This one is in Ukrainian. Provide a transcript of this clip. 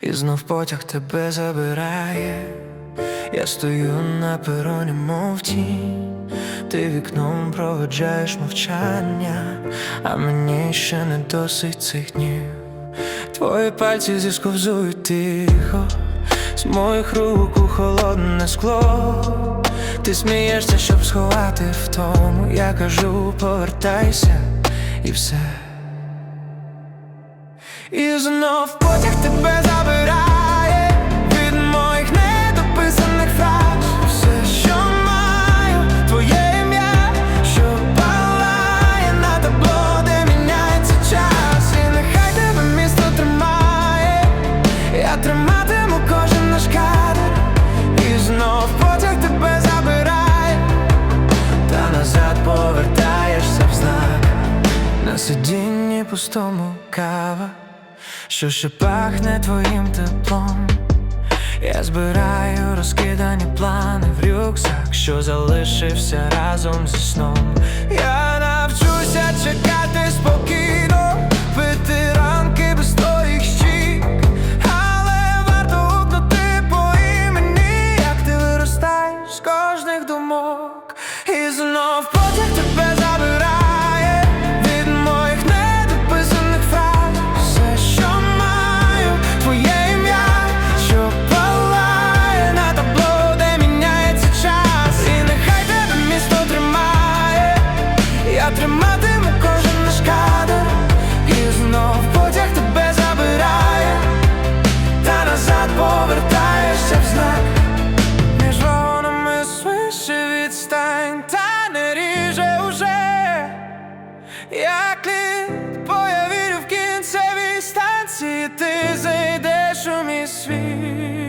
І знов потяг тебе забирає. Я стою на пероні мовчі, ти вікном проведжаєш мовчання, а мені ще не досить цих днів. Твої пальці зісковзують тихо, з моїх рук у холодне скло. Ти смієшся, щоб сховати в тому. Я кажу, повертайся і все. І знов потяг тебе забирає я триматиму кожен наш кадр. І знов потяг тебе забирає, та назад повертаєшся в знак. На сидінні пустому кава, що ще пахне твоїм теплом. Я збираю розкидані плани в рюкзак, що залишився разом зі сном. Я навчуся чекати і знов потяг тебе ти зайдеш у мій світ.